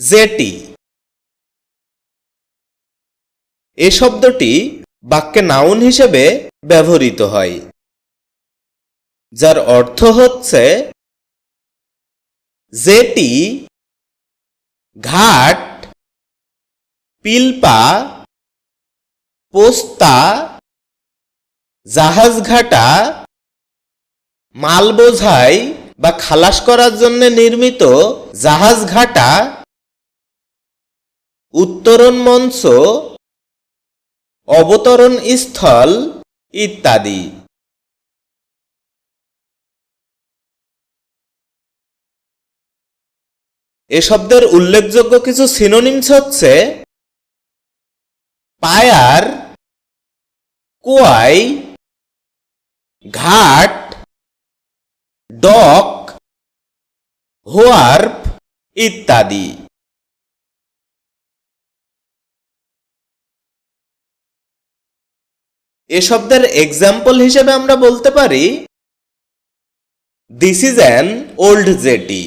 Jetty এ শব্দটি বাক্যে noun হিসেবে ব্যবহৃত হয়, যার অর্থ হচ্ছে জেটি ঘাট, পিলপা, পোস্তা জাহাজঘাটা মাল বোঝাই বা খালাস করার জন্য নির্মিত জাহাজঘাটা উত্তরণ মঞ্চ, অবতরণ স্থল ইত্যাদি। এ শব্দের উল্লেখযোগ্য কিছু সিনোনিমস হচ্ছে পায়ার কোয়াই ঘাট, ডক, হোয়ার্প ইত্যাদি। এ শব্দের এক্সাম্পল হিসেবে আমরা বলতে পারি this is an old jetty